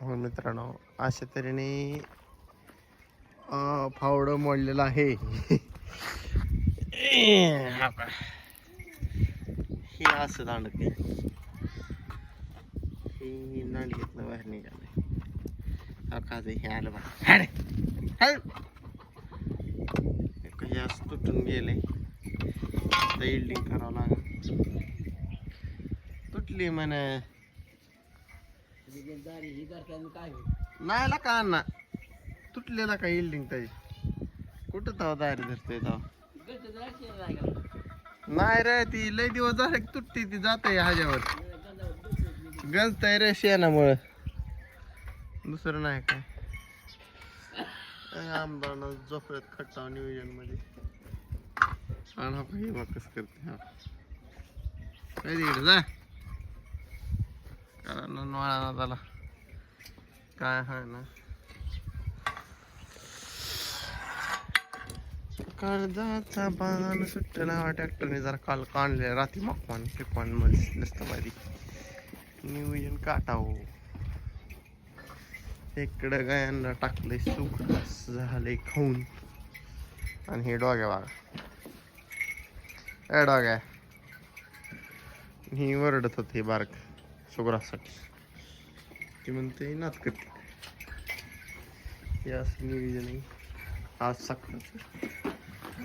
हो मित्रांनो अशा तऱ्हेने फावडं मोडलेलं आहे. हे असं दांडक हे नांडगीतनं बाहेर निघालं हा हे आलं बा हे असं तुटून गेले तर इल्डिंग करावं लागेल. तुटली म्हणे. नाही ला का अण्णा? तुटलेला का इल्डिंग ताई कुठं तवा दारी धरतोय ताव? नाही रे ती लय दिवस झाले की ती जात ह्याच्यावर. गंजताय रे शेणामुळं. दुसरं नाही काय. आमदार जोपर्यंत खट्टाव नियोजनमध्ये आणा पाहिजे वापस करते हा. काय तिकडे जा. कारण नोळा झाला काय हाय ना कर्जाचा बाण सुटला ट्रॅक्टरने जरा काल काढले रात्री मकवान पिकवानमध्ये नसतं माहिती नियोजन काटावं इकडं गायांना टाकलंय सुख झालंय खाऊन आणि हे डॉग्या बघा ए डॉग्या ही वरडत होते बारक सुग्रासाठी ती म्हणते नात करते हे असं नियोजन आहे आज सकाळ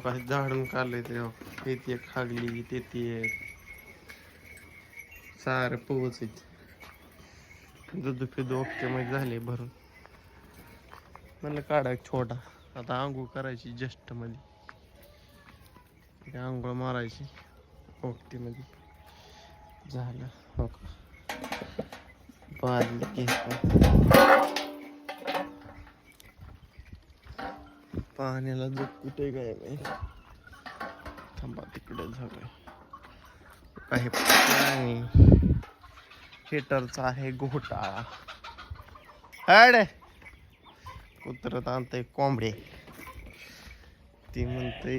काही झाडून काढलंय ते येते एक खागली तेथे ती पोच सारं पोहोचत दूध फिदू ओके मध्ये झाले भरून. म्हणलं काढा एक छोटा. आता आंघोळ करायची जस्टमध्ये. आंघोळ मारायची ओके मध्ये. झालं हो का. बादली घेतो पाण्याला दूध कुठे काय नाही थांबा तिकडे झालंय काही पाणी हेटरचा आहे घोटाळा हड कुत्रत आणतंय कोंबडे ती म्हणते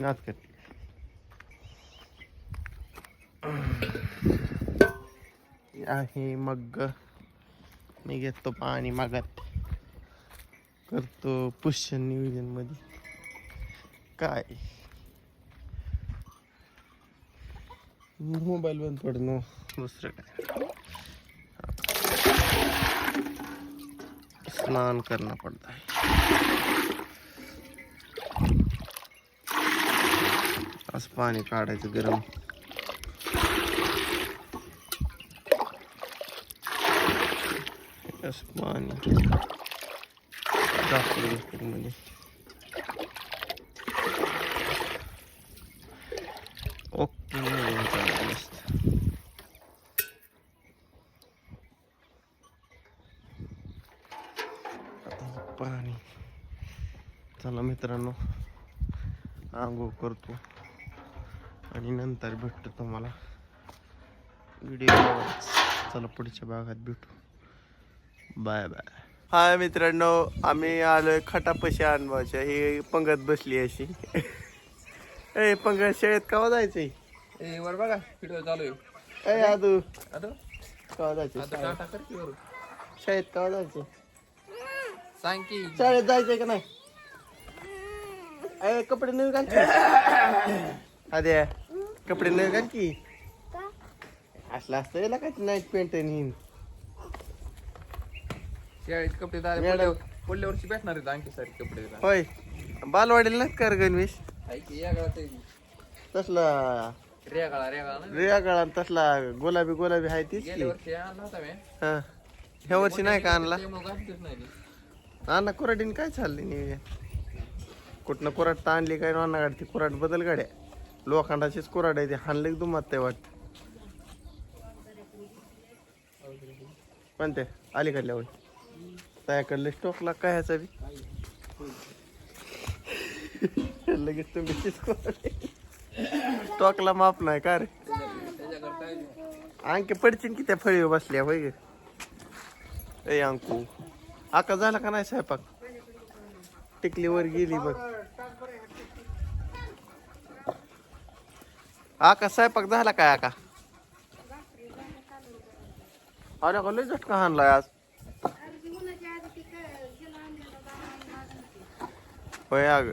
नाचकट आहे. मग मी घेतो पाणी मागत. करतो पुष्य नियोजनमध्ये काय? मोबाईल बंद पडणं दुसरं काय? स्नान करना पड़ता है असं पाणी काढायचं गरम. असं पाणी टाकलं मध्ये ओके मस्त पाणी चला मित्रांनो आंघोळ करतो. आणि नंतर भेटतो तुम्हाला. व्हिडिओ चला पुढच्या भागात भेटू. बाय बाय हाय मित्रांनो आम्ही आलोय खटापशी अनुभवाच्या ही पंगत बसली अशी. ए पंगत शाळेत कवा जायचंय? ए वर बघा व्हिडिओ चालू आहे. ए आदू. आता कवा जायचंय? आता शाळेत? कवा जायचंय? सांग की. शाळेत जायचंय का नाही? ए कपडे नवीन घाल अरे कपडे नवीन घाल की. असलं असतं याला काय नाईट पेंट आणि शाळेत कपडे. पुढल्या- पुढल्या वर्षी भेटणार आहेत आणखी सारे कपडे. होय. बालवाडीला नाही कर गणवेश? की या तसला रेगाळा रेगाळा ना? रेया काळा तसला गुलाबी गुलाबी आहे तीच की. गेल्या वर्षी आणला होता मी. हा. ह्या वर्षी नाही का आणला? त्यामुळे नाही. नाना कुराडीन काय चाललंय नियोजन कुठनं कुराड तर आणली काय नाना गाडी ती कुराड बदल गाड्या. लोखंडाचीच कुराड आहे ती हाणले दुमात ते वाटत. कोणते? अलीकडल्या वय त्याकडले स्टॉकला काय ह्याचा बी? लगेच तुम्ही स्टॉकला माप नाही का रे? आणखी पडचीन पडचिन की त्या फळी बसल्या होय ग? ए अंकू. आका झाला का नाही स्वयंपाक? टिकलीवर गेली बघ. आका स्वयंपाक झाला काय आका? अरे का लय झटका हाणलाय आज. होय अग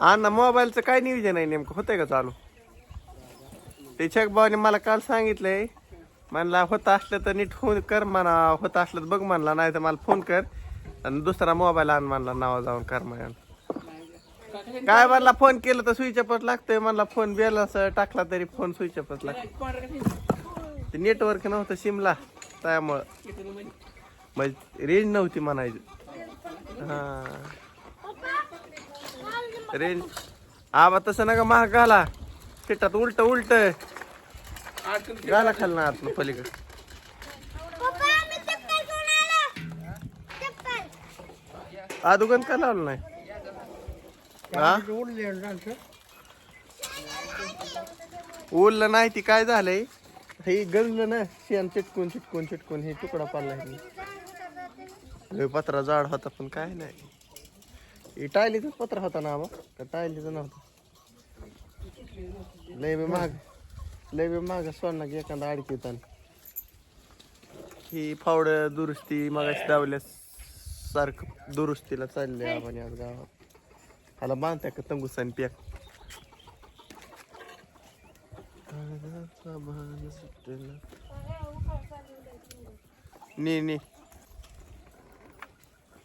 अण्णा मोबाईलचं काय नियोजन आहे नेमकं? होतंय का चालू? ते भाऊने मला काल सांगितलंय. म्हणला होत असलं तर नीट फोन कर म्हणा होत असलं तर बघ म्हणला नाही तर मला फोन कर. आणि दुसरा मोबाईल आण म्हणला नावा जाऊन कर म्हणा. काय म्हणला फोन केलं तर स्विच अपच लागतंय म्हणला फोन बेलास टाकला तरी फोन स्विच अपच लागतो ते नेटवर्क नव्हतं सिमला त्यामुळं. म्हणजे रेंज नव्हती म्हणायची. हा. रेंज. आबा तसं नका महाग घाला. पिठात उलट उलट. घाला खाल ना आत पलीकडे आदुगन का लावलं नाही? हा? उरलं नाही ती काय झालंय? हे गंजलं ना शेण चिटकून चिटकून चिटकून हे तुकडा पाडला लय पत्रा जाड होता पण काय नाही. हे टायलीचाच पत्रा होता ना आबा का टायलीचा नव्हता? लय बी महाग लय बी महाग सोडला की एखादा अडकी ही फावड दुरुस्ती मगाशी दावल्यास सारखं दुरुस्तीला चालले आपण आज गावात. ह्याला बांधत्या का तंगुसाने पॅक? नी नी.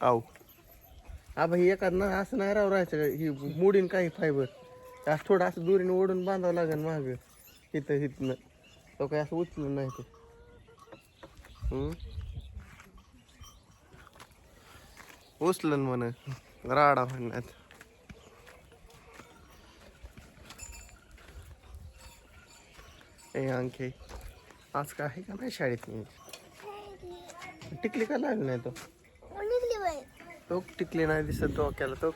आव आबा ही एखाद असं नाही राव राहायचं ही मोडीन काही फायबर. असं थोडं असं दुरीने ओढून बांधावं लागेल माग. इथं इथनं. तो काही असं उचलून नाही ते. उचलन म्हण. राडा म्हणण्यात. ए अंके. आज काय आहे का नाही शाळेत? टिकली का लागली नाही तो? तो टिकली नाही दिसत डोक्याला तो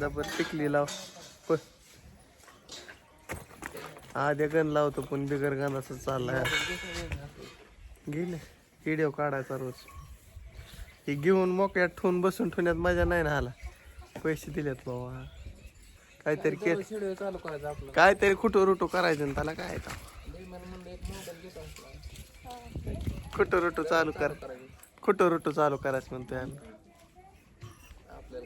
डबर टिकली लाव. पण आद्या गण लावतो पण बिगर गणाचं चाललाय. गेले. व्हिडिओ काढायचा रोज. हे घेऊन मोकळ्यात ठेवून बसून ठेवण्यात मजा नाही ना आला. पैसे दिलेत बाबा काहीतरी के व्हिडिओ चालू करायचा आपलं. काहीतरी खुटू रुटू करायचं ना त्याला काय खुटू रुटू चालू कर. खुटू रुटू चालू करायचं म्हणतोय आम्ही.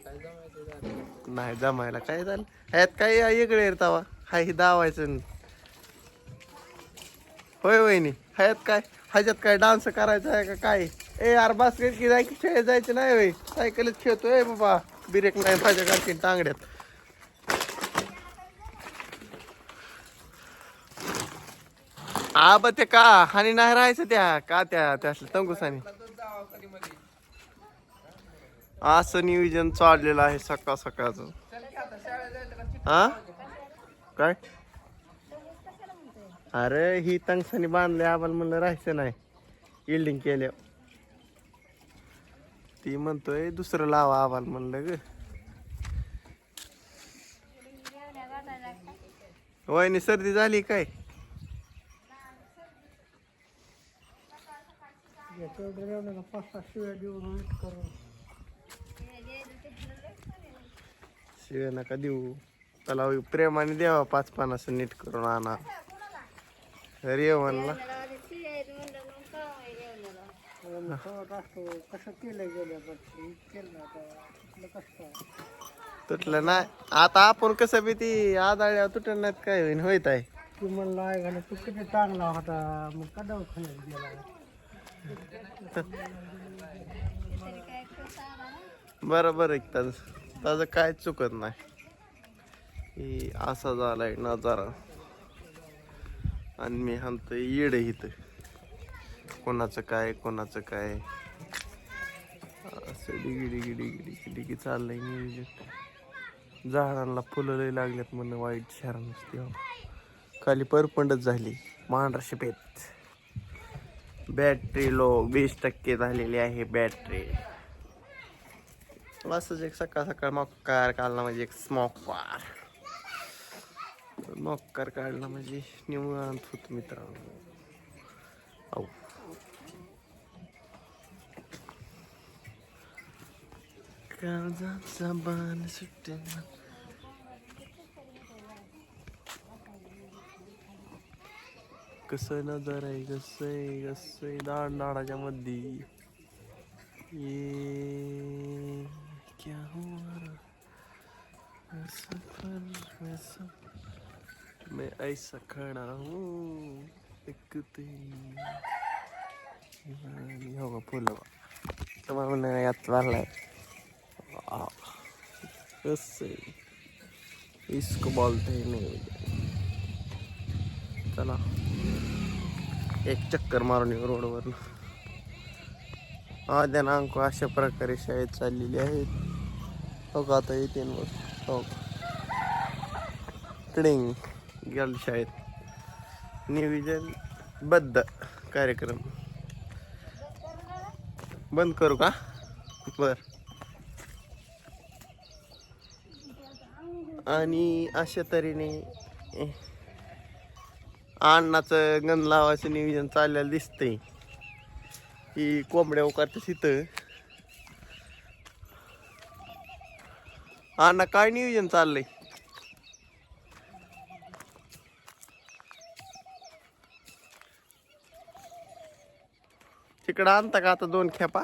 काय नाही जमायला काय झालं? ह्यात काही वेगळे तवा? हाय हे दावायचं होय वहिनी ह्यात काय? ह्याच्यात काय डान्स करायचा आहे का काय? ए यार बास्केट की जायची खेळ जायचे नाही होय. सायकलच खेळतोय बाबा. बिरेक नाही माझ्या गाडकी टांगड्यात. आबा ते का? हानी नाही राहायचं त्या का त्या त्या तंगुसानी असं नियोजन चाललेलं आहे सकाळ सकाळचं. हा? काय? अरे ही तंगसानी बांधले आम्हाला म्हणलं राहायचं नाही. इल्डिंग केल्या. ती म्हणतोय दुसरं लावा आम्हाला म्हणलं ग. वहिनी सर्दी झाली काय? शिव्या नका देऊ. त्याला प्रेमाने द्यावा पाच पानाचं नीट करून आणा. अरे म्हणला. तुटलं नाही आता. आपण कसं बी ती आदाळ्या तुटलं नाहीत काय होईन होईत आहे. तू म्हणला तू किती चांगला होता. मग कदा खायला गेला? बरोबर एक त्याच त्याचं काय चुकत नाही. असा झालाय नजारा. आणि मी म्हणतोय येड इथं. कोणाचं काय कोणाचं काय. असं डिगी डिगी डिगी डिगी डिगी चाललंय नियोजन. झाडांना फुलं लई लागल्यात म्हणून वाईट शहर नसते हो. खाली परपंडच झाली. महाराष्ट्र पेत बॅटरी लो वीस टक्के झालेली आहे बॅटरी. असंच एक सकाळ सकाळ मक्कार काढला म्हणजे एक स्मॉकार मक्कार काढला म्हणजे निवांत होत मित्रांनो. औ. काळजाचा बाण सुटेना. कसं नजर आहे कसं आहे कसं आहे. दाड दाडाच्या मध्ये ये क्या हुआ? सफर में सफर मैं ऐसा खड़ा हूँ एक तेरी हो होगा फुलं हो तुम्हाला म्हणलं यात वारलाय कसं इसको बोलते ही नहीं। चला। एक चक्कर मारून येऊ रोडवर आद्या ना अंक अशा प्रकारे शाळेत चाललेली आहेत हो का आता येते हो ट्रेंग गेल शाळेत. नियोजन बद्ध कार्यक्रम. बंद करू का? बर. आणि अशा तऱ्हेने अण्णाचं गण लावायचं नियोजन चाललेलं दिसतंय. ही कोंबड्या उकारते तिथं अण्णा काय नियोजन चाललंय? तिकडं आणता का आता दोन खेपा?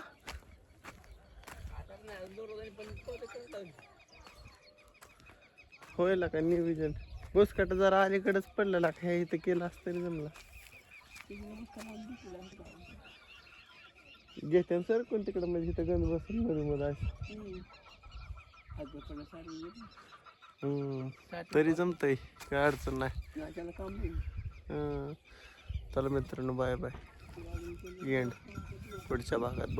होईल का नियोजन? बुसकाट जरा अलीकडेच पडलेला काय इथं केलं असतं तरी जमला. घेते सर कोण तिकडं? म्हणजे इथं गंज बसून मध्ये मध्ये असं. तरी जमतय. काय अडचण नाही. चला मित्रांनो बाय बाय. एंड पुढच्या भागात